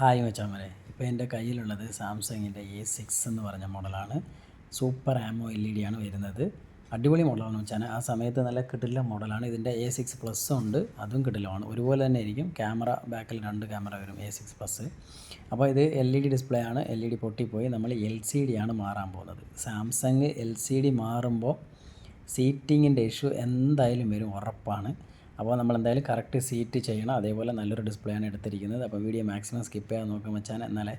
Hi മച്ചാമരെ. ഇപ്പോൾ എന്റെ കയ്യിലുള്ളത് സാംസങ്ങിന്റെ എ സിക്സ് എന്ന് പറഞ്ഞ മോഡലാണ്. സൂപ്പർ ആമോ എൽ ഇ ഡി ആണ് വരുന്നത്. അടിപൊളി മോഡലാണ് വെച്ചാൽ ആ സമയത്ത് നല്ല കിട്ടില്ല മോഡലാണ്. ഇതിന്റെ എ സിക്സ് പ്ലസ് ഉണ്ട്. അതും കിടിലമാണ്. ഒരുപോലെ തന്നെ ആയിരിക്കും ക്യാമറ ബാക്കിൽ രണ്ട് ക്യാമറ വരും എ സിക്സ് പ്ലസ്. അപ്പോൾ ഇത് എൽ ഇ ഡി ഡിസ്പ്ലേ ആണ്. എൽ ഇ ഡി പൊട്ടിപ്പോയി. നമ്മൾ എൽ സി ഡി ആണ് മാറാൻ പോകുന്നത്. സാംസങ് എൽ സി ഡി മാറുമ്പോൾ സീറ്റിങ്ങിന്റെ ഇഷ്യൂ എന്തായാലും വരും ഉറപ്പാണ്. അപ്പോൾ നമ്മൾ എന്തായാലും കറക്റ്റ് സീറ്റ് ചെയ്യണം. അതേപോലെ നല്ലൊരു ഡിസ്പ്ലേ ആണ് എടുത്തിരിക്കുന്നത്. അപ്പോൾ വീഡിയോ മാക്സിമം സ്കിപ്പ് ചെയ്യാൻ നോക്കാൻ വെച്ചാൽ എന്നാലേ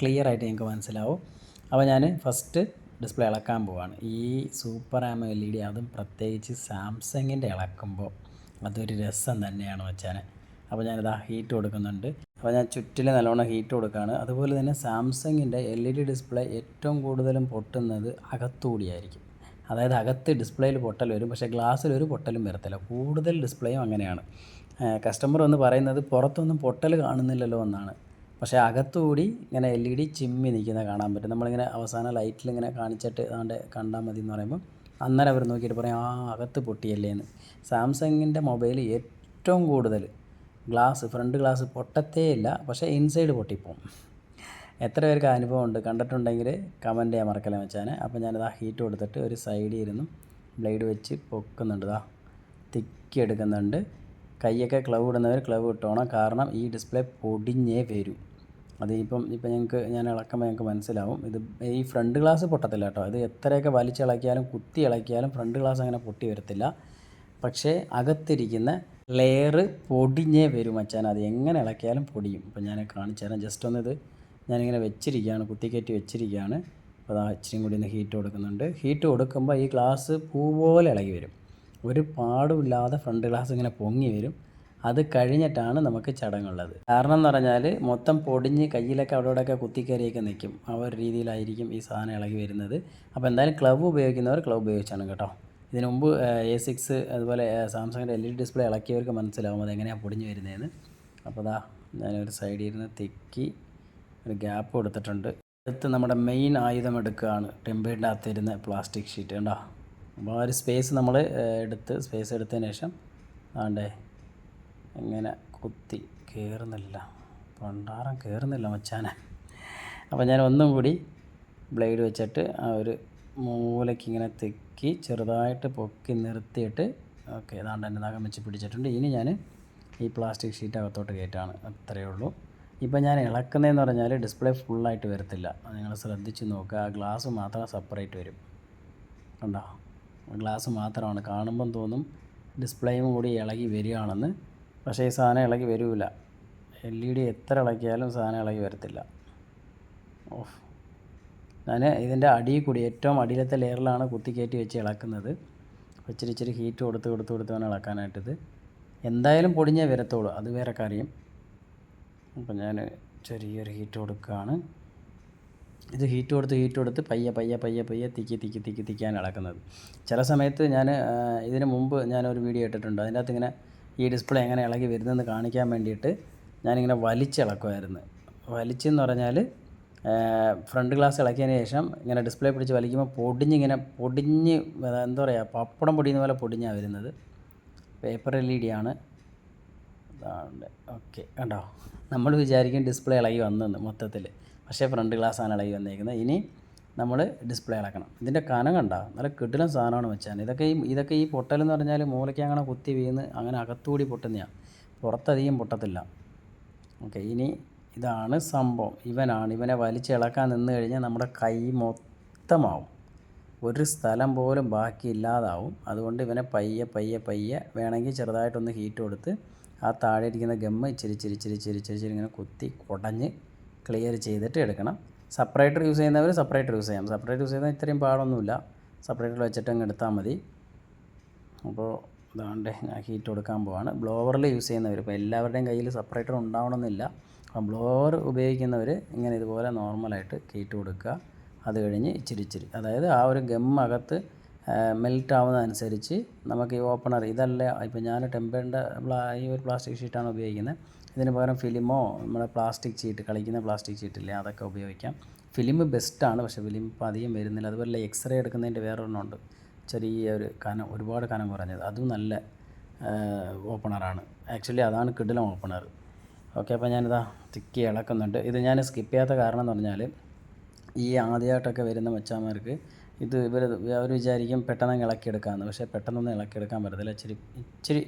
ക്ലിയർ ആയിട്ട് നിങ്ങൾക്ക് മനസ്സിലാവും. അപ്പോൾ ഞാൻ ഫസ്റ്റ് ഡിസ്പ്ലേ ഇളക്കാൻ പോവാണ്. ഈ സൂപ്പർ ആമ എൽ ഇ ഡി അതും പ്രത്യേകിച്ച് സാംസങ്ങിന്റെ ഇളക്കുമ്പോൾ അതൊരു രസം തന്നെയാണ് വെച്ചാൽ അപ്പോൾ ഞാനിതാ ഹീറ്റ് കൊടുക്കുന്നുണ്ട്. അപ്പോൾ ഞാൻ ചുറ്റിൽ നല്ലോണം ഹീറ്റ് കൊടുക്കുകയാണ്. അതുപോലെ തന്നെ സാംസങ്ങിന്റെ എൽ ഇ ഡി ഡിസ്പ്ലേ ഏറ്റവും കൂടുതലും പൊട്ടുന്നത് അകത്തുകൂടിയായിരിക്കും അതായത് അകത്ത് ഡിസ്പ്ലേയിൽ പൊട്ടൽ വരും പക്ഷേ ഗ്ലാസ്സിൽ ഒരു പൊട്ടലും വരത്തില്ല. കൂടുതൽ ഡിസ്പ്ലേയും അങ്ങനെയാണ്. കസ്റ്റമർ എന്ന് പറയുന്നത് പുറത്തൊന്നും പൊട്ടൽ കാണുന്നില്ലല്ലോ എന്നാണ്. പക്ഷേ അകത്തുകൂടി ഇങ്ങനെ എൽ ഇ ഡി ചിമ്മി നിൽക്കുന്നത് കാണാൻ പറ്റും. നമ്മളിങ്ങനെ അവസാന ലൈറ്റിൽ ഇങ്ങനെ കാണിച്ചിട്ട് അതാണ്ട് കണ്ടാൽ മതി എന്ന് പറയുമ്പോൾ അന്നേരം അവർ നോക്കിയിട്ട് പറയും ആ അകത്ത് പൊട്ടിയല്ലേ എന്ന്. സാംസങ്ങിന്റെ മൊബൈൽ ഏറ്റവും കൂടുതൽ ഗ്ലാസ് ഫ്രണ്ട് ഗ്ലാസ് പൊട്ടത്തേ ഇല്ല പക്ഷേ ഇൻസൈഡ് പൊട്ടിപ്പോവും. എത്ര പേർക്ക് അനുഭവം ഉണ്ട് കണ്ടിട്ടുണ്ടെങ്കിൽ കമന്റ് ചെയ്യാൻ മറക്കല വെച്ചാൽ അപ്പോൾ ഞാനിതാ ഹീറ്റ് കൊടുത്തിട്ട് ഒരു സൈഡിൽ ഇരുന്ന് ബ്ലേഡ് വെച്ച് പൊക്കുന്നുണ്ട്. ഇതാ തിക്കി എടുക്കുന്നുണ്ട്. കൈയൊക്കെ ക്ലവ് ഇടുന്നവർ ക്ലവ് ഇട്ടോണം കാരണം ഈ ഡിസ്പ്ലേ പൊടിഞ്ഞേ വരും. അത് ഇപ്പം ഞങ്ങൾക്ക് ഞാൻ ഇളക്കുമ്പോൾ ഞങ്ങൾക്ക് മനസ്സിലാവും. ഇത് ഈ ഫ്രണ്ട് ഗ്ലാസ് പൊട്ടത്തില്ല കേട്ടോ. ഇത് എത്രയൊക്കെ വലിച്ചിളക്കിയാലും കുത്തി ഇളക്കിയാലും ഫ്രണ്ട് ഗ്ലാസ് അങ്ങനെ പൊട്ടി വരത്തില്ല. പക്ഷേ അകത്തിരിക്കുന്ന ലെയർ പൊടിഞ്ഞേ വരും മച്ചാൻ അത് എങ്ങനെ ഇളക്കിയാലും പൊടിയും. ഇപ്പം ഞാൻ കാണിച്ചു തരാം. ജസ്റ്റ് ഒന്ന് ഇത് ഞാനിങ്ങനെ വെച്ചിരിക്കുകയാണ് കുത്തിക്കയറ്റി വെച്ചിരിക്കുകയാണ്. അപ്പോൾ അതാ ഇച്ചിരിയും കൂടി ഒന്ന് ഹീറ്റ് കൊടുക്കുന്നുണ്ട്. ഹീറ്റ് കൊടുക്കുമ്പോൾ ഈ ഗ്ലാസ് പൂ പോലെ ഇളകി വരും. ഒരു പാടുമില്ലാതെ ഫ്രണ്ട് ഗ്ലാസ് ഇങ്ങനെ പൊങ്ങി വരും. അത് കഴിഞ്ഞിട്ടാണ് നമുക്ക് ചടങ്ങുള്ളത്. കാരണം എന്ന് പറഞ്ഞാൽ മൊത്തം പൊടിഞ്ഞ് കയ്യിലൊക്കെ അവിടെ ഇവിടെയൊക്കെ കുത്തിക്കയറിയൊക്കെ നിൽക്കും. ആ ഒരു രീതിയിലായിരിക്കും ഈ സാധനം ഇളകി വരുന്നത്. അപ്പോൾ എന്തായാലും ക്ലബ് ഉപയോഗിക്കുന്നവർ ക്ലബ് ഉപയോഗിച്ചാണ് കേട്ടോ. ഇതിനു മുമ്പ് എ സിക്സ് അതുപോലെ സാംസങ്ങിന്റെ എൽ ഇ ഡി ഡിസ്പ്ലേ ഇളക്കിയവർക്ക് മനസ്സിലാവും അത് എങ്ങനെയാണ് പൊടിഞ്ഞ് വരുന്നതെന്ന്. അപ്പോൾ അതാ ഞാനൊരു സൈഡിൽ ഇരുന്ന് തിക്കി ഒരു ഗ്യാപ്പ് കൊടുത്തിട്ടുണ്ട്. അടുത്ത് നമ്മുടെ മെയിൻ ആയുധം എടുക്കുകയാണ്. ടെമ്പേറിന്റെ അകത്തിരുന്ന പ്ലാസ്റ്റിക് ഷീറ്റ് കണ്ടോ? അപ്പോൾ ആ ഒരു സ്പേസ് നമ്മൾ എടുത്ത് സ്പേസ് എടുത്തതിന് ശേഷം ആണ്ടേ ഇങ്ങനെ കുത്തി കയറുന്നില്ല പണ്ടാരം കയറുന്നില്ല മച്ചാനെ. അപ്പോൾ ഞാൻ ഒന്നും കൂടി ബ്ലേഡ് വെച്ചിട്ട് ആ ഒരു മൂലയ്ക്ക് ഇങ്ങനെ തെക്കി ചെറുതായിട്ട് പൊക്കി നിർത്തിയിട്ട് ഓക്കെ ഏതാണ്ട് എന്റെ നഖം വെച്ച് പിടിച്ചിട്ടുണ്ട്. ഇനി ഞാൻ ഈ പ്ലാസ്റ്റിക് ഷീറ്റ് അകത്തോട്ട് കയറ്റാണ്. അത്രയേ ഉള്ളൂ. ഇപ്പം ഞാൻ ഇളക്കുന്നതെന്ന് പറഞ്ഞാൽ ഡിസ്പ്ലേ ഫുള്ളായിട്ട് വരത്തില്ല. നിങ്ങൾ ശ്രദ്ധിച്ച് നോക്കുക. ആ ഗ്ലാസ് മാത്രം സെപ്പറേറ്റ് വരും. കണ്ടോ? ഗ്ലാസ് മാത്രമാണ്. കാണുമ്പം തോന്നും ഡിസ്പ്ലേയും കൂടി ഇളകി വരികയാണെന്ന്. പക്ഷേ ഈ സാധനം ഇളകി വരില്ല എൽ ഇ ഡി എത്ര ഇളക്കിയാലും സാധനം ഇളകി വരത്തില്ല. ഓഫ്. ഞാൻ ഇതിന്റെ അടി കൂടി ഏറ്റവും അടിയിലത്തെ ലെയറിലാണ് കുത്തിക്കയറ്റി വെച്ച് ഇളക്കുന്നത്. ഇച്ചിരി ഇച്ചിരി ഹീറ്റ് കൊടുത്ത് കൊടുത്ത് കൊടുത്ത് വേണം ഇളക്കാനായിട്ടിത് എന്തായാലും പൊടിഞ്ഞേ വരത്തുള്ളൂ. അത് വേറെ കാര്യം. അപ്പം ഞാൻ ചെറിയൊരു ഹീറ്റ് കൊടുക്കുകയാണ്. ഇത് ഹീറ്റ് കൊടുത്ത് ഹീറ്റ് കൊടുത്ത് പയ്യെ പയ്യെ പയ്യെ പയ്യെ തിക്കി തിക്കി തിക്കി തിക്കിയാണ് ഇളക്കുന്നത് ചില സമയത്ത് ഞാൻ ഇതിന് മുമ്പ് ഞാനൊരു വീഡിയോ ഇട്ടിട്ടുണ്ട്. അതിന്റെ അകത്ത് ഇങ്ങനെ ഈ ഡിസ്പ്ലേ എങ്ങനെ ഇളകി വരുന്നതെന്ന് കാണിക്കാൻ വേണ്ടിയിട്ട് ഞാനിങ്ങനെ വലിച്ചിളക്കുമായിരുന്നു വലിച്ചെന്ന് പറഞ്ഞാൽ ഫ്രണ്ട് ഗ്ലാസ് ഇളക്കിയതിന് ശേഷം ഇങ്ങനെ ഡിസ്പ്ലേ പിടിച്ച് വലിക്കുമ്പോൾ പൊടിഞ്ഞിങ്ങനെ പൊടിഞ്ഞ് എന്താ പറയുക പപ്പടം പൊടിയുന്ന പോലെ പൊടിഞ്ഞാണ് വരുന്നത്. പേപ്പർ എൽ ഇ ഡി ആണ്. അതാണ്ട് ഓക്കെ കണ്ടോ? നമ്മൾ വിചാരിക്കും ഡിസ്പ്ലേ ഇളകി വന്നെന്ന് മൊത്തത്തിൽ. പക്ഷേ ഫ്രണ്ട് ഗ്ലാസ്സാണ് ഇളകി വന്നേക്കുന്നത്. ഇനി നമ്മൾ ഡിസ്പ്ലേ ഇളക്കണം. ഇതിന്റെ കനം കണ്ടോ? നല്ല കിടിലം സാധനമാണ് വെച്ചാൽ ഇതൊക്കെ ഈ ഇതൊക്കെ ഈ പൊട്ടലെന്ന് പറഞ്ഞാൽ മൂലയ്ക്ക് അങ്ങനെ കുത്തി വീണ് അങ്ങനെ അകത്തുകൂടി പൊട്ടുന്നതാണ് പുറത്തധികം പൊട്ടത്തില്ല. ഓക്കെ ഇനി ഇതാണ് സംഭവം. ഇവനാണ്. ഇവനെ വലിച്ചിളക്കാൻ നിന്ന് കഴിഞ്ഞാൽ നമ്മുടെ കൈ മൊത്തമാവും. ഒരു സ്ഥലം പോലും ബാക്കി ഇല്ലാതാവും അതുകൊണ്ട് ഇവനെ പയ്യെ പയ്യെ പയ്യെ വേണമെങ്കിൽ ചെറുതായിട്ടൊന്ന് ഹീറ്റ് കൊടുത്ത് ആ താഴെ ഇരിക്കുന്ന ഗമ്മ ഇച്ചിരി ഇച്ചിരി ഇച്ചിരി ഇങ്ങനെ കുത്തി കുടഞ്ഞ് ക്ലിയർ ചെയ്തിട്ട് എടുക്കണം. സെപ്പറേറ്റർ യൂസ് ചെയ്യുന്നവർ സെപ്പറേറ്റർ യൂസ് ചെയ്യാം. സെപ്പറേറ്റർ യൂസ് ചെയ്താൽ ഇത്രയും പാടൊന്നുമില്ല. സെപ്പറേറ്റർ വെച്ചിട്ട് അങ്ങ് എടുത്താൽ മതി. അപ്പോൾ ഇതാണ്ട് ഞാൻ ഹീറ്റ് കൊടുക്കാൻ പോവാണ്. ബ്ലോവറിൽ യൂസ് ചെയ്യുന്നവർ ഇപ്പോൾ എല്ലാവരുടെയും കയ്യിൽ സെപ്പറേറ്റർ ഉണ്ടാവണമെന്നില്ല. അപ്പം ബ്ലോവർ ഉപയോഗിക്കുന്നവർ ഇങ്ങനെ ഇതുപോലെ നോർമലായിട്ട് ഹീറ്റ് കൊടുക്കുക. അത് കഴിഞ്ഞ് ഇച്ചിരി ഇച്ചിരി അതായത് ആ ഒരു ഗം അകത്ത് മെൽറ്റ് ആവുന്നതനുസരിച്ച് നമുക്ക് ഈ ഓപ്പണർ ഇതല്ല ഇപ്പോൾ ഞാൻ ടെമ്പറിന്റെ ഈ ഒരു പ്ലാസ്റ്റിക് ഷീറ്റാണ് ഉപയോഗിക്കുന്നത്. ഇതിന് പകരം ഫിലിമോ നമ്മുടെ പ്ലാസ്റ്റിക് ഷീറ്റ് കളിക്കുന്ന പ്ലാസ്റ്റിക് ഷീറ്റില്ലേ അതൊക്കെ ഉപയോഗിക്കാം. ഫിലിം ബെസ്റ്റാണ് പക്ഷേ ഫിലിം ഇപ്പോൾ അധികം വരുന്നില്ല. അതുപോലെ എക്സ്റേ എടുക്കുന്നതിന്റെ വേറൊരെണ്ണമുണ്ട് ചെറിയ ഒരു കനം ഒരുപാട് കനം കുറഞ്ഞത്. അതും നല്ല ഓപ്പണറാണ്. ആക്ച്വലി അതാണ് കിടിലം ഓപ്പണർ. ഓക്കെ അപ്പോൾ ഞാനിതാ തിക്കി ഇളക്കുന്നുണ്ട്. ഇത് ഞാൻ സ്കിപ്പ് ചെയ്യാത്ത കാരണം എന്ന് പറഞ്ഞാൽ ഈ ആദ്യമായിട്ടൊക്കെ വരുന്ന മച്ചാന്മാർക്ക് ഇത് ഇവർ അവർ വിചാരിക്കും പെട്ടെന്ന് ഇളക്കിയെടുക്കാമെന്ന്. പക്ഷേ പെട്ടെന്നൊന്നും ഇളക്കിയെടുക്കാൻ പറ്റത്തില്ല. ഇച്ചിരി ഇച്ചിരി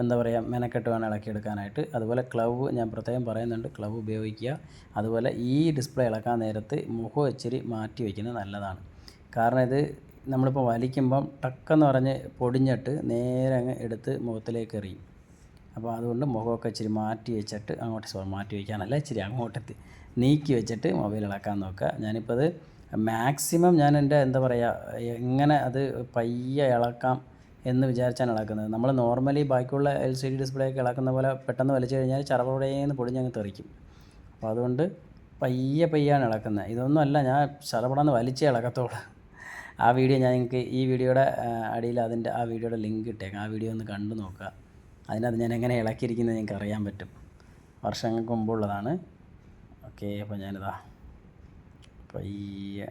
എന്താ പറയുക മെനക്കെട്ട് വേണം ഇളക്കിയെടുക്കാനായിട്ട്. അതുപോലെ ക്ലവ് ഞാൻ പ്രത്യേകം പറയുന്നുണ്ട് ക്ലവ് ഉപയോഗിക്കുക. അതുപോലെ ഈ ഡിസ്പ്ലേ ഇളക്കാൻ നേരത്ത് മുഖം ഇച്ചിരി മാറ്റി വയ്ക്കുന്നത് നല്ലതാണ്. കാരണം ഇത് നമ്മളിപ്പോൾ വലിക്കുമ്പം ടക്കെന്ന് പറഞ്ഞ് പൊടിഞ്ഞിട്ട് നേരെ അങ്ങ് എടുത്ത് മുഖത്തിലേക്ക് എറിയും. അപ്പോൾ അതുകൊണ്ട് മുഖമൊക്കെ ഇച്ചിരി മാറ്റി വെച്ചിട്ട് അങ്ങോട്ട് മാറ്റി വയ്ക്കാനല്ല ഇച്ചിരി അങ്ങോട്ടെത്തി നീക്കി വെച്ചിട്ട് മൊബൈൽ ഇളക്കാൻ നോക്കുക. ഞാനിപ്പോൾ അത് മാക്സിമം ഞാൻ എന്റെ എന്താ പറയുക എങ്ങനെ അത് പയ്യെ ഇളക്കാം എന്ന് വിചാരിച്ചാണ് ഇളക്കുന്നത്. നമ്മൾ നോർമലി ബാക്കിയുള്ള എൽ സി ഡി ഡിസ്പ്ലേ ഒക്കെ ഇളക്കുന്ന പോലെ പെട്ടെന്ന് വലിച്ചു കഴിഞ്ഞാൽ ചറപുഴയിൽ പൊടിഞ്ഞ് അങ്ങ് തെറിക്കും. അപ്പോൾ അതുകൊണ്ട് പയ്യെ പയ്യാണ് ഇളക്കുന്നത്. ഇതൊന്നും അല്ല ഞാൻ ചറപടാന്ന് വലിച്ചേ ഇളക്കത്തോളൂ ആ വീഡിയോ ഞാൻ നിങ്ങൾക്ക് ഈ വീഡിയോയുടെ അടിയിൽ അതിന്റെ ആ വീഡിയോയുടെ ലിങ്ക് ഇട്ടേക്കാം. ആ വീഡിയോ ഒന്ന് കണ്ടു നോക്കുക. അതിനകത്ത് ഞാൻ എങ്ങനെ ഇളക്കിയിരിക്കുന്നത് നിങ്ങൾക്ക് അറിയാൻ പറ്റും. വർഷങ്ങൾക്ക് മുമ്പുള്ളതാണ്. ഓക്കെ അപ്പോൾ ഞാനിതാ പയ്യെ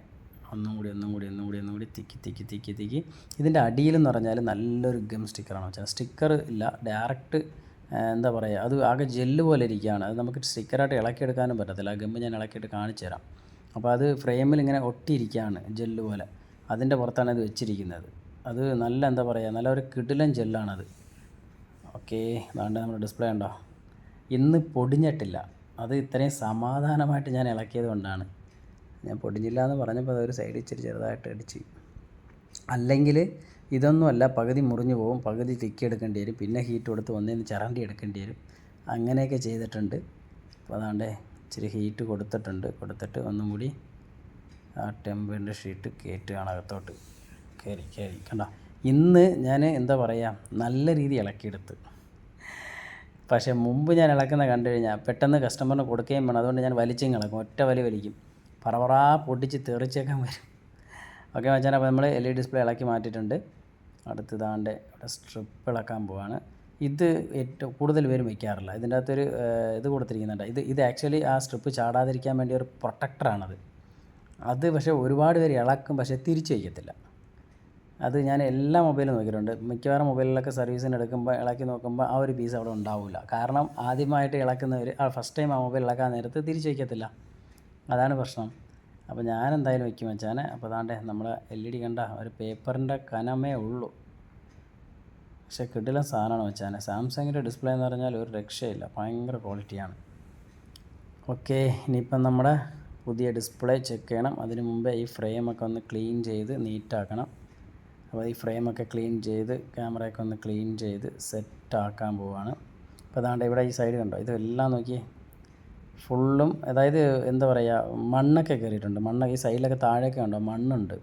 ഒന്നും കൂടി ഒന്നും കൂടി ഒന്നും കൂടി ഒന്നും കൂടി തിക്കി തിക്കി തിക്കി തിക്കി. ഇതിന്റെ അടിയിലെന്ന് പറഞ്ഞാൽ നല്ലൊരു ഗം സ്റ്റിക്കറാണ് വെച്ചാൽ സ്റ്റിക്കർ ഇല്ല ഡയറക്റ്റ് എന്താ പറയുക അത് ആകെ ജെല്ല് പോലെ ഇരിക്കുകയാണ്. അത് നമുക്ക് സ്റ്റിക്കറായിട്ട് ഇളക്കിയെടുക്കാനും പറ്റത്തില്ല. ആ ഗം ഞാൻ ഇളക്കിയിട്ട് കാണിച്ചു തരാം. അപ്പോൾ അത് ഫ്രെയിമിൽ ഇങ്ങനെ ഒട്ടിയിരിക്കുകയാണ് ജെല്ല് പോലെ. അതിന്റെ പുറത്താണ് ഇത് വെച്ചിരിക്കുന്നത്. അത് നല്ല എന്താ പറയുക നല്ല ഒരു കിടിലൻ ജെല്ലാണത്. ഓക്കെ അതാണ്ട് നമ്മുടെ ഡിസ്പ്ലേ ഉണ്ടോ ഇന്ന് പൊടിഞ്ഞിട്ടില്ല. അത് ഇത്രയും സമാധാനമായിട്ട് ഞാൻ ഇളക്കിയത് കൊണ്ടാണ്. ഞാൻ പൊടിഞ്ഞില്ല എന്ന് പറഞ്ഞപ്പോൾ അതൊരു സൈഡ് ഇച്ചിരി ചെറുതായിട്ട് അടിച്ച്. അല്ലെങ്കിൽ ഇതൊന്നുമല്ല പകുതി മുറിഞ്ഞു പോകും പകുതി തിക്കി എടുക്കേണ്ടി വരും പിന്നെ ഹീറ്റ് കൊടുത്ത് ഒന്നേന്ന് ചിരണ്ടി എടുക്കേണ്ടി വരും. അങ്ങനെയൊക്കെ ചെയ്തിട്ടുണ്ട്. അപ്പോൾ അതാണ്ടേ ഇച്ചിരി ഹീറ്റ് കൊടുത്തിട്ടുണ്ട്. കൊടുത്തിട്ട് ഒന്നും കൂടി ആ ടെമ്പറിന്റെ ഷീറ്റ് കയറ്റുകയാണ് അകത്തോട്ട് കയറി കയറി കണ്ട? ഇന്ന് ഞാൻ എന്താ പറയുക നല്ല രീതി ഇളക്കിയെടുത്ത്. പക്ഷേ മുമ്പ് ഞാൻ ഇളക്കുന്ന കണ്ടു കഴിഞ്ഞാൽ പെട്ടെന്ന് കസ്റ്റമറിന് കൊടുക്കുകയും വേണം. അതുകൊണ്ട് ഞാൻ വലിച്ചും കിളക്കും ഒറ്റ വലി വലിക്കും. പറവറാ പൊട്ടിച്ച് തെറിച്ചേക്കാൻ വരും. ഓക്കെ മച്ചാൻ അപ്പോൾ നമ്മൾ എൽ ഇ ഡിസ്പ്ലേ ഇളക്കി മാറ്റിയിട്ടുണ്ട്. അടുത്ത് ഇതാണ്ട് ഇവിടെ സ്ട്രിപ്പ് ഇളക്കാൻ പോവാണ്. ഇത് ഏറ്റവും കൂടുതൽ പേരും വയ്ക്കാറില്ല ഇതിന്റെ അകത്തൊരു ഇത് കൊടുത്തിരിക്കുന്നുണ്ട്. ഇത് ഇത് ആക്ച്വലി ആ സ്ട്രിപ്പ് ചാടാതിരിക്കാൻ വേണ്ടി ഒരു പ്രൊട്ടക്ടറാണത് അത് പക്ഷേ ഒരുപാട് പേര് ഇളക്കും പക്ഷേ തിരിച്ചു വയ്ക്കത്തില്ല. അത് ഞാൻ എല്ലാ മൊബൈലും നോക്കിയിട്ടുണ്ട്. മിക്കവാറും മൊബൈലിലൊക്കെ സർവീസിന് എടുക്കുമ്പോൾ ഇളക്കി നോക്കുമ്പോൾ ആ ഒരു പീസ് അവിടെ ഉണ്ടാവില്ല കാരണം ആദ്യമായിട്ട് ഇളക്കുന്നവർ ഫസ്റ്റ് ടൈം ആ മൊബൈൽ ഇളക്കാൻ നേരത്ത് തിരിച്ചു വയ്ക്കത്തില്ല. അതാണ് പ്രശ്നം. അപ്പോൾ ഞാൻ എന്തായാലും വയ്ക്കും വെച്ചാൽ അപ്പോൾ അതാണ്ടേ നമ്മളെ എൽ ഇ ഡി കണ്ട ഒരു പേപ്പറിന്റെ കനമേ ഉള്ളൂ. പക്ഷെ കിടിലൻ സാധനമാണ് വെച്ചാൽ സാംസങ്ങിന്റെ ഡിസ്പ്ലേ എന്ന് പറഞ്ഞാൽ ഒരു രക്ഷയില്ല. ഭയങ്കര ക്വാളിറ്റിയാണ്. ഓക്കെ ഇനിയിപ്പം നമ്മുടെ പുതിയ ഡിസ്പ്ലേ ചെക്ക് ചെയ്യണം. അതിന് മുമ്പേ ഈ ഫ്രെയിമൊക്കെ ഒന്ന് ക്ലീൻ ചെയ്ത് നീറ്റാക്കണം. അപ്പോൾ ഈ ഫ്രെയിമൊക്കെ ക്ലീൻ ചെയ്ത് ക്യാമറയൊക്കെ ഒന്ന് ക്ലീൻ ചെയ്ത് സെറ്റാക്കാൻ പോവാണ്. അപ്പോൾ അതാണ്ട് ഇവിടെ ഈ സൈഡ് കണ്ടോ? ഇതെല്ലാം നോക്കിയേ. ഫുള്ളും അതായത് എന്താ പറയുക മണ്ണൊക്കെ കയറിയിട്ടുണ്ട്. മണ്ണൊക്കെ ഈ സൈഡിലൊക്കെ താഴെയൊക്കെ ഉണ്ടോ? മണ്ണുണ്ട്.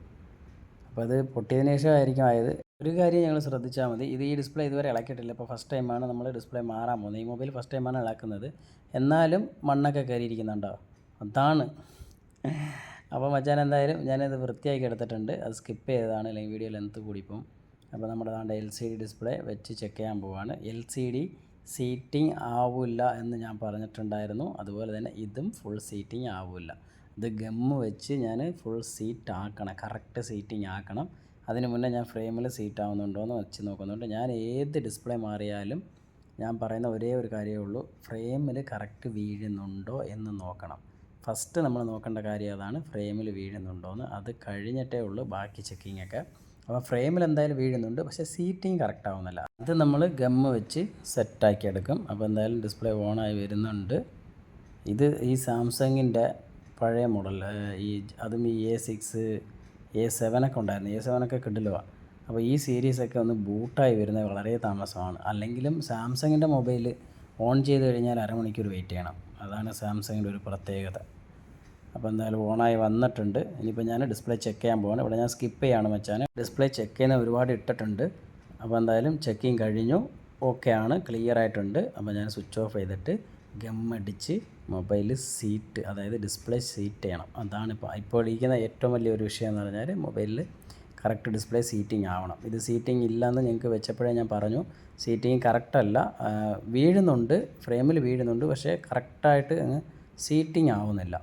അപ്പോൾ അത് പൊട്ടിയതിന് ശേഷമായിരിക്കും ആയത്. ഒരു കാര്യം ഞങ്ങൾ ശ്രദ്ധിച്ചാൽ മതി. ഇത് ഈ ഡിസ്പ്ലേ ഇതുവരെ ഇളക്കിയിട്ടില്ല. ഇപ്പോൾ ഫസ്റ്റ് ടൈമാണ് നമ്മൾ ഡിസ്പ്ലേ മാറാൻ പോകുന്നത്. ഈ മൊബൈൽ ഫസ്റ്റ് ടൈമാണ് ഇളക്കുന്നത്. എന്നാലും മണ്ണൊക്കെ കയറിയിരിക്കുന്നുണ്ടോ? അതാണ്. അപ്പോൾ മച്ചാൻ എന്തായാലും ഞാനിത് വൃത്തിയാക്കി എടുത്തിട്ടുണ്ട്. അത് സ്കിപ്പ് ചെയ്തതാണ്. അല്ലെങ്കിൽ വീഡിയോ ലെങ്ത്ത് കൂടിപ്പം അപ്പോൾ നമ്മുടെ എൽ സി ഡി ഡിസ്പ്ലേ വെച്ച് ചെക്ക് ചെയ്യാൻ പോവാണ്. എൽ സി ഡി സീറ്റിംഗ് ആവില്ല എന്ന് ഞാൻ പറഞ്ഞിട്ടുണ്ടായിരുന്നു. അതുപോലെ തന്നെ ഇതും ഫുൾ സീറ്റിംഗ് ആവില്ല ഇത് ഗമ്മ് വെച്ച് ഞാൻ ഫുൾ സീറ്റ് ആക്കണം. കറക്റ്റ് സീറ്റിംഗ് ആക്കണം. അതിന് മുന്നേ ഞാൻ ഫ്രെയിമിൽ സീറ്റ് ആവുന്നുണ്ടോ എന്ന് വെച്ച് നോക്കുന്നുണ്ട്. ഞാൻ ഏത് ഡിസ്പ്ലേ മാറിയാലും ഞാൻ പറയുന്ന ഒരേ ഒരു കാര്യമേ ഉള്ളൂ. ഫ്രെയിമിൽ കറക്റ്റ് വീഴുന്നുണ്ടോ എന്ന് നോക്കണം. ഫസ്റ്റ് നമ്മൾ നോക്കേണ്ട കാര്യം അതാണ്. ഫ്രെയിമിൽ വീഴുന്നുണ്ടോ എന്ന് അത് കഴിഞ്ഞിട്ടേ ഉള്ളൂ ബാക്കി ചെക്കിങ്ങൊക്കെ അപ്പോൾ ഫ്രെയിമിൽ എന്തായാലും വീഴുന്നുണ്ട്. പക്ഷേ സീറ്റിംഗ് കറക്റ്റ് ആവുന്നില്ല. അത് നമ്മൾ ഗമ്മ് വെച്ച് സെറ്റാക്കി എടുക്കും. അപ്പോൾ എന്തായാലും ഡിസ്പ്ലേ ഓണായി വരുന്നുണ്ട്. ഇത് ഈ സാംസങ്ങിന്റെ പഴയ മോഡൽ ഈ അതും ഈ എ സിക്സ് എ സെവനൊക്കെ ഉണ്ടായിരുന്നു. എ സെവനൊക്കെ കിടിലുമാണ് അപ്പോൾ ഈ സീരീസൊക്കെ ഒന്ന് ബൂട്ടായി വരുന്നത് വളരെ താമസമാണ്. അല്ലെങ്കിലും സാംസങ്ങിന്റെ മൊബൈൽ ഓൺ ചെയ്ത് കഴിഞ്ഞാൽ അരമണിക്കൂർ വെയിറ്റ് ചെയ്യണം. അതാണ് സാംസങ്ങിന്റെ ഒരു പ്രത്യേകത. അപ്പോൾ എന്തായാലും ഓണായി വന്നിട്ടുണ്ട്. ഇനിയിപ്പോൾ ഞാൻ ഡിസ്പ്ലേ ചെക്ക് ചെയ്യാൻ പോകണം ഇവിടെ ഞാൻ സ്കിപ്പ് ചെയ്യാണ് വെച്ചാൽ ഡിസ്പ്ലേ ചെക്ക് ചെയ്യുന്ന ഒരുപാട് ഇട്ടിട്ടുണ്ട്. അപ്പോൾ എന്തായാലും ചെക്കിങ് കഴിഞ്ഞു. ഓക്കെ ആണ്. ക്ലിയർ ആയിട്ടുണ്ട്. അപ്പോൾ ഞാൻ സ്വിച്ച് ഓഫ് ചെയ്തിട്ട് ഗം അടിച്ച് മൊബൈൽ സീറ്റ് അതായത് ഡിസ്പ്ലേ സീറ്റ് ചെയ്യണം. അതാണ് ഇപ്പോൾ ഇപ്പോൾ ഇരിക്കുന്ന ഏറ്റവും വലിയൊരു വിഷയം എന്ന് പറഞ്ഞാൽ മൊബൈലിൽ കറക്റ്റ് ഡിസ്പ്ലേ സീറ്റിംഗ് ആവണം. ഇത് സീറ്റിംഗ് ഇല്ലയെന്ന് ഞങ്ങൾക്ക് വെച്ചപ്പോഴേ ഞാൻ പറഞ്ഞു. സീറ്റിംഗ് കറക്റ്റല്ല വീഴുന്നുണ്ട്. ഫ്രെയിമിൽ വീഴുന്നുണ്ട്. പക്ഷേ കറക്റ്റായിട്ട് സീറ്റിംഗ് ആവുന്നില്ല.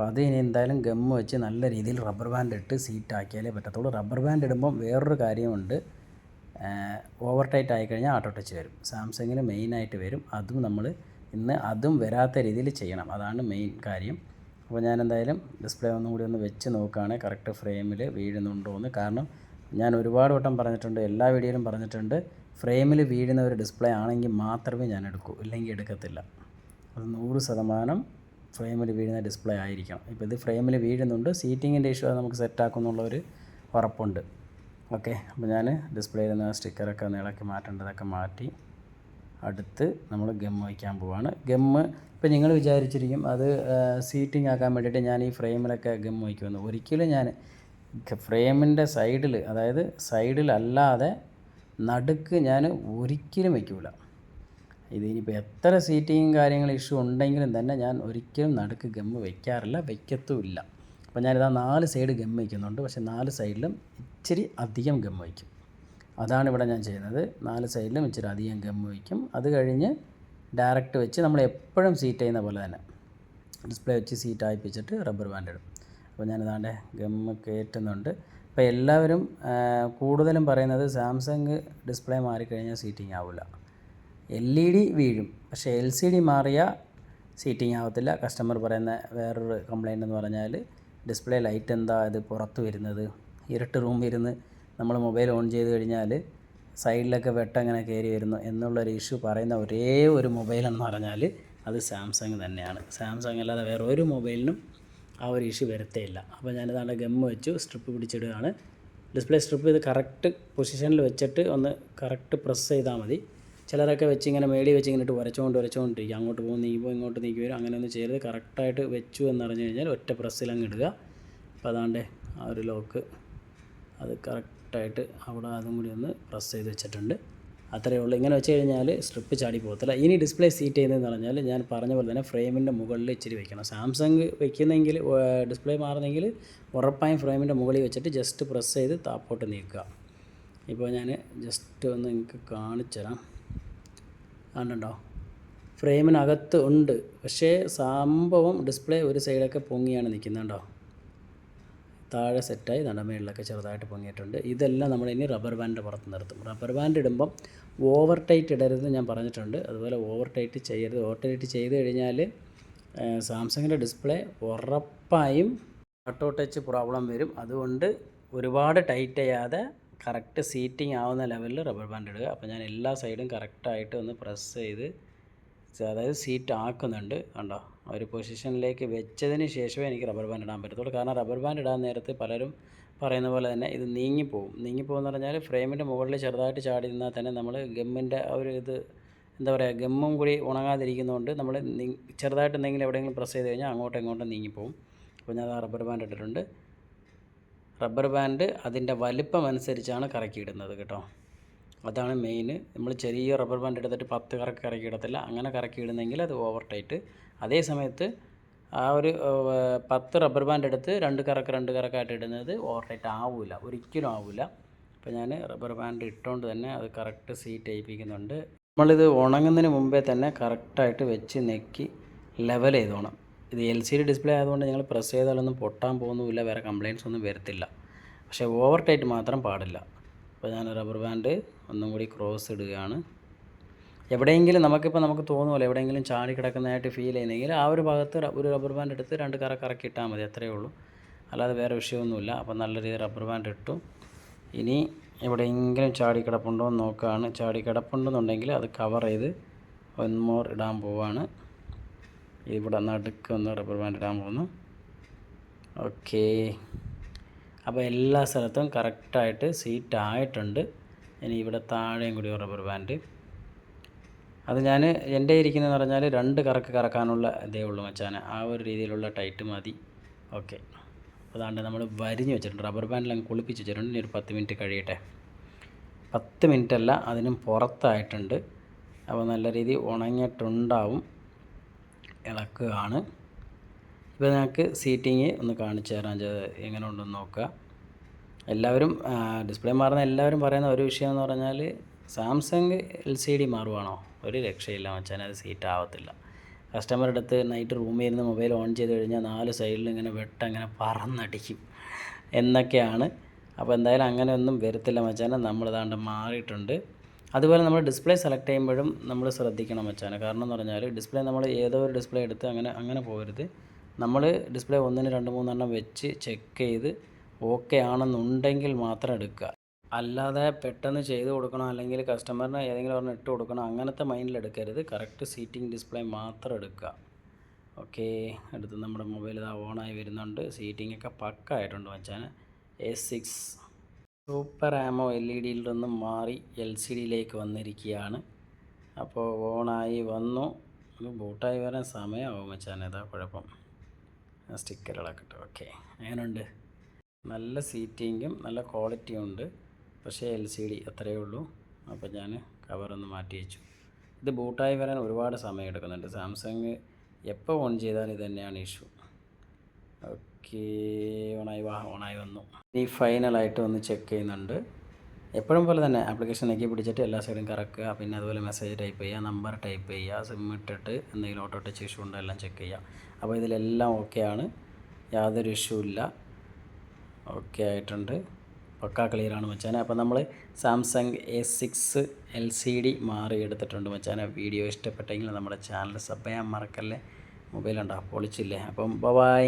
അപ്പോൾ അത് ഇനി എന്തായാലും ഗമ്മ് വെച്ച് നല്ല രീതിയിൽ റബ്ബർ ബാൻഡ് ഇട്ട് സീറ്റ് ആക്കിയാലേ പറ്റത്തുള്ളൂ. റബ്ബർ ബാൻഡ് ഇടുമ്പം വേറൊരു കാര്യമുണ്ട്. ഓവർ ടൈറ്റ് ആയിക്കഴിഞ്ഞാൽ ആട്ടോ ടച്ച് വരും. സാംസങ്ങിന് മെയിനായിട്ട് വരും. അതും നമ്മൾ ഇന്ന് അതും വരാത്ത രീതിയിൽ ചെയ്യണം. അതാണ് മെയിൻ കാര്യം. അപ്പോൾ ഞാൻ എന്തായാലും ഡിസ്പ്ലേ ഒന്നും കൂടി ഒന്ന് വെച്ച് നോക്കുകയാണ്. കറക്റ്റ് ഫ്രെയിമിൽ വീഴുന്നുണ്ടോ എന്ന്. കാരണം ഞാൻ ഒരുപാട് വട്ടം പറഞ്ഞിട്ടുണ്ട് എല്ലാ വീഡിയോയിലും പറഞ്ഞിട്ടുണ്ട്. ഫ്രെയിമിൽ വീഴുന്ന ഒരു ഡിസ്പ്ലേ ആണെങ്കിൽ മാത്രമേ ഞാൻ എടുക്കൂ. ഇല്ലെങ്കിൽ എടുക്കത്തില്ല. അത് നൂറ് ശതമാനം ഫ്രെയിമിൽ വീഴുന്ന ഡിസ്പ്ലേ ആയിരിക്കണം ഇപ്പോൾ ഇത് ഫ്രെയിമിൽ വീഴുന്നുണ്ട്. സീറ്റിങ്ങിന്റെ ഇഷ്യൂ നമുക്ക് സെറ്റാക്കുന്നുള്ള ഒരു ഉറപ്പുണ്ട്. ഓക്കെ. അപ്പോൾ ഞാൻ ഡിസ്പ്ലേയിൽ നിന്ന് സ്റ്റിക്കറൊക്കെ ഒന്ന് ഇളക്കി മാറ്റേണ്ടതൊക്കെ മാറ്റി അടുത്ത് നമ്മൾ ഗം വയ്ക്കാൻ പോവാണ്. ഗമ്മ് ഇപ്പോൾ നിങ്ങൾ വിചാരിച്ചിരിക്കും അത് സീറ്റിംഗ് ആക്കാൻ വേണ്ടിയിട്ട് ഞാൻ ഈ ഫ്രെയിമിലൊക്കെ ഗം വയ്ക്കുമെന്ന്. ഒരിക്കലും ഞാൻ ഫ്രെയിമിന്റെ സൈഡിൽ അതായത് സൈഡിലല്ലാതെ നടുക്ക് ഞാൻ ഒരിക്കലും വയ്ക്കൂല. ഇത് ഇനിയിപ്പോൾ എത്ര സീറ്റിങ്ങും കാര്യങ്ങളും ഇഷ്യൂ ഉണ്ടെങ്കിലും തന്നെ ഞാൻ ഒരിക്കലും നടുക്ക് ഗമ്മ് വയ്ക്കാറില്ല വയ്ക്കത്തുമില്ല അപ്പോൾ ഞാനിതാ നാല് സൈഡ് ഗം വയ്ക്കുന്നുണ്ട് പക്ഷേ നാല് സൈഡിലും ഇച്ചിരി അധികം ഗം വയ്ക്കും അതാണ് ഇവിടെ ഞാൻ ചെയ്യുന്നത്. നാല് സൈഡിലും ഇച്ചിരി അധികം ഗം വയ്ക്കും അത് കഴിഞ്ഞ് ഡയറക്റ്റ് വെച്ച് നമ്മൾ എപ്പോഴും സീറ്റ് ചെയ്യുന്ന പോലെ തന്നെ ഡിസ്പ്ലേ വെച്ച് സീറ്റ് ആയിപ്പിച്ചിട്ട് റബ്ബർ ബാൻഡ് ഇടും. അപ്പോൾ ഞാനിതാണ്ട് ഗം കയറ്റുന്നുണ്ട്. അപ്പോൾ എല്ലാവരും കൂടുതലും പറയുന്നത് സാംസങ് ഡിസ്പ്ലേ മാറിക്കഴിഞ്ഞാൽ സീറ്റിംഗ് ആവില്ല എൽ ഇ ഡി വീഴും. പക്ഷേ എൽ സി ഡി മാറിയ സീറ്റിംഗ് ആവത്തില്ല. കസ്റ്റമർ പറയുന്ന വേറൊരു കംപ്ലൈന്റ് എന്ന് പറഞ്ഞാൽ ഡിസ്പ്ലേ ലൈറ്റ് എന്താ ഇത് പുറത്ത് വരുന്നത്? ഇരുട്ട് റൂമിൽ ഇരുന്ന് നമ്മൾ മൊബൈൽ ഓൺ ചെയ്ത് കഴിഞ്ഞാൽ സൈഡിലൊക്കെ വെട്ടങ്ങനെ കയറി വരുന്നു എന്നുള്ളൊരു ഇഷ്യൂ പറയുന്ന ഒരേ ഒരു മൊബൈൽ എന്ന് പറഞ്ഞാൽ അത് സാംസങ് തന്നെയാണ്. സാംസങ് അല്ലാതെ വേറെ ഒരു മൊബൈലിനും ആ ഒരു ഇഷ്യൂ വരത്തേ ഇല്ല അപ്പോൾ ഞാനിതാണ്ട് ഗമ്മ് വെച്ചു സ്ട്രിപ്പ് പിടിച്ചിടുകയാണ്. ഡിസ്പ്ലേ സ്ട്രിപ്പ് ഇത് കറക്റ്റ് പൊസിഷനിൽ വെച്ചിട്ട് ഒന്ന് കറക്റ്റ് പ്രസ് ചെയ്താൽ മതി. ചിലരൊക്കെ വെച്ച് ഇങ്ങനെ മേടി വെച്ച് ഇങ്ങനെ ഇട്ട് വരച്ചുകൊണ്ട് വരച്ചുകൊണ്ടിരിക്കും അങ്ങോട്ട് പോകും പോയി ഇങ്ങോട്ട് നീക്കി വരും അങ്ങനെ ഒന്നും ചെയ്ത് കറക്റ്റായിട്ട് വെച്ചു എന്ന് പറഞ്ഞു കഴിഞ്ഞാൽ ഒറ്റ പ്രസ്സിൽ അങ്ങ് ഇടുക. അപ്പോൾ അതാണ്ട് ആ ഒരു ലോക്ക്. അത് കറക്റ്റായിട്ട് അവിടെ അതും കൂടി ഒന്ന് പ്രസ് ചെയ്ത് വെച്ചിട്ടുണ്ട്. അത്രയേ ഉള്ളൂ. ഇങ്ങനെ വെച്ച് കഴിഞ്ഞാൽ സ്ട്രിപ്പ് ചാടി പോകത്തില്ല. ഇനി ഡിസ്പ്ലേ സീറ്റ് ചെയ്യുന്നതെന്ന് പറഞ്ഞാൽ ഞാൻ പറഞ്ഞ പോലെ തന്നെ ഫ്രെയിമിന്റെ മുകളിൽ ഇച്ചിരി വെക്കണം. സാംസങ് വെക്കുന്നെങ്കിൽ ഡിസ്പ്ലേ മാറുന്നെങ്കിൽ ഉറപ്പായും ഫ്രെയിമിന്റെ മുകളിൽ വെച്ചിട്ട് ജസ്റ്റ് പ്രസ് ചെയ്ത് താപ്പോട്ട് നീക്കുക. ഇപ്പോൾ ഞാൻ ജസ്റ്റ് ഒന്ന് നിങ്ങൾക്ക് കാണിച്ചു തരാം. കണ്ടുണ്ടോ ഫ്രെയിമിനകത്ത് ഉണ്ട്. പക്ഷേ സംഭവം ഡിസ്പ്ലേ ഒരു സൈഡൊക്കെ പൊങ്ങിയാണ് നിൽക്കുന്നുണ്ടോ താഴെ സെറ്റായി നടമേളിലൊക്കെ ചെറുതായിട്ട് പൊങ്ങിയിട്ടുണ്ട്. ഇതെല്ലാം നമ്മൾ ഇനി റബ്ബർ ബാൻഡ് പുറത്ത് നിർത്തും. റബ്ബർ ബാൻഡ് ഇടുമ്പം ഓവർ ടൈറ്റ് ഇടരുത് ഞാൻ പറഞ്ഞിട്ടുണ്ട്. അതുപോലെ ഓവർ ടൈറ്റ് ചെയ്യരുത്. ഓവർ ടൈറ്റ് ചെയ്ത് കഴിഞ്ഞാൽ സാംസങ്ങിന്റെ ഡിസ്പ്ലേ ഉറപ്പായും ഓട്ടോ ടച്ച് പ്രോബ്ലം വരും. അതുകൊണ്ട് ഒരുപാട് ടൈറ്റ് ചെയ്യാതെ കറക്റ്റ് സീറ്റിംഗ് ആവുന്ന ലെവലിൽ റബ്ബർ ബാൻഡ് ഇടുക. അപ്പോൾ ഞാൻ എല്ലാ സൈഡും കറക്റ്റായിട്ട് ഒന്ന് പ്രസ് ചെയ്ത് അതായത് സീറ്റ് ആക്കുന്നുണ്ട്. കണ്ടോ? ഒരു പൊസിഷനിലേക്ക് വെച്ചതിന് ശേഷമേ എനിക്ക് റബ്ബർ ബാൻഡ് ഇടാൻ പറ്റത്തുള്ളൂ. കാരണം റബ്ബർ ബാൻഡ് ഇടാൻ നേരത്ത് പലരും പറയുന്ന പോലെ തന്നെ ഇത് നീങ്ങിപ്പോവും. നീങ്ങിപ്പോകുമെന്ന് പറഞ്ഞാൽ ഫ്രെയിമിന്റെ മുകളിൽ ചെറുതായിട്ട് ചാടി നിന്നാൽ തന്നെ നമ്മൾ ഗമ്മിന്റെ ആ ഒരു ഇത് എന്താ പറയുക ഗമ്മും കൂടി ഉണങ്ങാതിരിക്കുന്നതുകൊണ്ട് നമ്മൾ ചെറുതായിട്ട് എന്തെങ്കിലും എവിടെയെങ്കിലും പ്രസ് ചെയ്ത് കഴിഞ്ഞാൽ അങ്ങോട്ടും ഇങ്ങോട്ടും നീങ്ങിപ്പോവും. അപ്പോൾ ഞാൻ റബ്ബർ ബാൻഡ് ഇട്ടിട്ടുണ്ട്. റബ്ബർ ബാൻഡ് അതിന്റെ വലിപ്പം അനുസരിച്ചാണ് കറക്കിയിടുന്നത് കേട്ടോ. അതാണ് മെയിൻ നമ്മൾ ചെറിയ റബ്ബർ ബാൻഡ് എടുത്തിട്ട് പത്ത് കറക്ക് കറക്കി കറക്കിയിടത്തില്ല. അങ്ങനെ കറക്കിയിടുന്നെങ്കിൽ അത് ഓവർ ടൈറ്റ് അതേ സമയത്ത് ആ ഒരു പത്ത് റബ്ബർ ബാൻഡ് എടുത്ത് രണ്ട് കറക്ക് രണ്ട് കറക്കായിട്ട് ഇടുന്നത് ഓവർ ടൈറ്റ് ആവില്ല ഒരിക്കലും ആവില്ല അപ്പോൾ ഞാൻ റബ്ബർ ബാൻഡ് ഇട്ടുകൊണ്ട് തന്നെ അത് കറക്റ്റ് സീറ്റ് ഏൽപ്പിക്കുന്നുണ്ട്. നമ്മളിത് ഉണങ്ങുന്നതിന് മുമ്പേ തന്നെ കറക്റ്റായിട്ട് വെച്ച് നെക്കി ലെവൽ ചെയ്തോണം. ഇത് എൽ സി ഡി ഡിസ്പ്ലേ ആയതുകൊണ്ട് ഞങ്ങൾ പ്രസ് ചെയ്താലൊന്നും പൊട്ടാൻ പോകുന്നുമില്ല വേറെ കംപ്ലയിൻസ് ഒന്നും വരത്തില്ല. പക്ഷേ ഓവർ ടൈറ്റ് മാത്രം പാടില്ല. അപ്പോൾ ഞാൻ റബ്ബർ ബാൻഡ് ഒന്നും കൂടി ക്രോസ് ഇടുകയാണ്. എവിടെയെങ്കിലും നമുക്കിപ്പോൾ നമുക്ക് തോന്നുമല്ലോ എവിടെയെങ്കിലും ചാടി കിടക്കുന്നതായിട്ട് ഫീൽ ചെയ്യുന്നെങ്കിൽ ആ ഒരു ഭാഗത്ത് ഒരു റബ്ബർ ബാൻഡ് എടുത്ത് രണ്ട് കറ കറക്കി ഇട്ടാൽ മതി അത്രയേ ഉള്ളൂ. അല്ലാതെ വേറെ വിഷയമൊന്നുമില്ല. അപ്പോൾ നല്ല രീതിയിൽ റബ്ബർ ബാൻഡ് ഇട്ടു. ഇനി എവിടെയെങ്കിലും ചാടി കിടപ്പുണ്ടോ എന്ന് നോക്കുകയാണ്. ചാടി കിടപ്പുണ്ടെന്നുണ്ടെങ്കിൽ അത് കവർ ചെയ്ത് വൺ മോർ ഇടാൻ പോവാണ് ഇവിടെ നടുക്ക് ഒന്ന് ബാൻഡ് ഇടാൻ പോകുന്നു. ഓക്കേ. അപ്പോൾ എല്ലാ സ്ഥലത്തും കറക്റ്റായിട്ട് സീറ്റ് ആയിട്ടുണ്ട്. ഇനി ഇവിടെ താഴെയും കൂടി റബ്ബർ ബാൻഡ് അത് ഞാൻ എന്റെ ഇരിക്കുന്നതെന്ന് പറഞ്ഞാൽ രണ്ട് കറക്ക് കറക്കാനുള്ള ഇതേ ഉള്ളൂ മച്ചാന്. ആ ഒരു രീതിയിലുള്ള ടൈറ്റ് മതി. ഓക്കെ. അതാണ്ട് നമ്മൾ വരിഞ്ഞ് വെച്ചിട്ടുണ്ട്. റബ്ബർ ബാൻഡിൽ അങ്ങ് കുളിപ്പിച്ച് വെച്ചിട്ടുണ്ട്. ഇനി ഒരു പത്ത് മിനിറ്റ് കഴിയട്ടെ. പത്ത് മിനിറ്റ് അല്ല അതിനും പുറത്തായിട്ടുണ്ട്. അപ്പോൾ നല്ല രീതി ഉണങ്ങിയിട്ടുണ്ടാവും. ഇളക്കുകയാണ്. ഇപ്പോൾ ഞങ്ങൾക്ക് സീറ്റിങ് ഒന്ന് കാണിച്ചു തരാം. ചെ- എങ്ങനെ ഉണ്ടെന്ന് നോക്കുക. എല്ലാവരും ഡിസ്പ്ലേ മാറുന്ന എല്ലാവരും പറയുന്ന ഒരു വിഷയം എന്ന് പറഞ്ഞാൽ സാംസങ് എൽ സി ഡി മാറുവാണോ? ഒരു രക്ഷയില്ല മച്ചാൻ അത് സീറ്റ് ആവത്തില്ല. കസ്റ്റമറുടെ അടുത്ത് നൈറ്റ് റൂമിൽ ഇരുന്ന് മൊബൈൽ ഓൺ ചെയ്ത് കഴിഞ്ഞാൽ നാല് സൈഡിൽ ഇങ്ങനെ വെട്ട ഇങ്ങനെ പറന്നടിക്കും എന്നൊക്കെയാണ്. അപ്പോൾ എന്തായാലും അങ്ങനെ ഒന്നും വരത്തില്ല മച്ചാനെ. നമ്മളിതാണ്ട് മാറിയിട്ടുണ്ട്. അതുപോലെ നമ്മൾ ഡിസ്പ്ലേ സെലക്ട് ചെയ്യുമ്പോഴും നമ്മൾ ശ്രദ്ധിക്കണം വെച്ചാണ് കാരണം എന്ന് പറഞ്ഞാൽ ഡിസ്പ്ലേ നമ്മൾ ഏതോ ഒരു ഡിസ്പ്ലേ എടുത്ത് അങ്ങനെ അങ്ങനെ പോകരുത്. നമ്മൾ ഡിസ്പ്ലേ ഒന്നിന് രണ്ട് മൂന്നെണ്ണം വെച്ച് ചെക്ക് ചെയ്ത് ഓക്കെ ആണെന്നുണ്ടെങ്കിൽ മാത്രം എടുക്കുക. അല്ലാതെ പെട്ടെന്ന് ചെയ്ത് കൊടുക്കണം അല്ലെങ്കിൽ കസ്റ്റമറിന് ഏതെങ്കിലും ഒരെണ്ണം ഇട്ട് കൊടുക്കണം അങ്ങനത്തെ മൈൻഡിൽ എടുക്കരുത്. കറക്റ്റ് സീറ്റിംഗ് ഡിസ്പ്ലേ മാത്രം എടുക്കുക. ഓക്കെ അടുത്ത് നമ്മുടെ മൊബൈൽ ഇതാ ഓണായി വരുന്നുണ്ട്. സീറ്റിംഗ് ഒക്കെ പക്ക ആയിട്ടുണ്ട് വെച്ചാൽ A six super ആമോ L E ഡിയിൽ നിന്നും മാറി എൽ സി ഡിയിലേക്ക് വന്നിരിക്കുകയാണ്. അപ്പോൾ ഓണായി വന്നു. ബൂട്ടായി വരാൻ സമയമാവും വെച്ചാൽ ഏതാ കുഴപ്പം. സ്റ്റിക്കറുകളൊക്കെ ഇട്ട്. ഓക്കെ. അങ്ങനെയുണ്ട് നല്ല സീറ്റിങ്ങും നല്ല ക്വാളിറ്റിയും ഉണ്ട്. പക്ഷേ എൽ സി ഡി അത്രയേ ഉള്ളൂ. അപ്പോൾ ഞാൻ കവറൊന്ന് മാറ്റി വെച്ചു. ഇത് ബൂട്ടായി വരാൻ ഒരുപാട് സമയം എടുക്കുന്നുണ്ട്. സാംസങ് എപ്പോൾ ഓൺ ചെയ്താലും ഇത് തന്നെയാണ് ഇഷ്യൂ. ഓക്കെ. ഓണായി വാ ഓണായി വന്നു. ഈ ഫൈനലായിട്ട് ഒന്ന് ചെക്ക് ചെയ്യുന്നുണ്ട്. എപ്പോഴും പോലെ തന്നെ ആപ്ലിക്കേഷൻ നെക്കി പിടിച്ചിട്ട് എല്ലാ സൈഡും കറക്കുക പിന്നെ അതുപോലെ മെസ്സേജ് ടൈപ്പ് ചെയ്യുക നമ്പർ ടൈപ്പ് ചെയ്യുക സിം ഇട്ടിട്ട് എന്തെങ്കിലും ഓട്ടോ ടച്ച് ഇഷ്യൂ ഉണ്ടോ എല്ലാം ചെക്ക് ചെയ്യുക. അപ്പോൾ ഇതിലെല്ലാം ആണ്. യാതൊരു ഇഷ്യൂ ഇല്ല. ഓക്കെ ആയിട്ടുണ്ട്. പക്കാ ആണ് മച്ചാനെ. അപ്പോൾ നമ്മൾ Samsung A six L C D മാറി എടുത്തിട്ടുണ്ട് മച്ചാനെ. വീഡിയോ ഇഷ്ടപ്പെട്ടെങ്കിൽ നമ്മുടെ ചാനൽ സബ് ചെയ്യാൻ മറക്കല്ലേ. മൊബൈൽ ഉണ്ടോ? പൊളിച്ചില്ലേ. അപ്പം ബൈ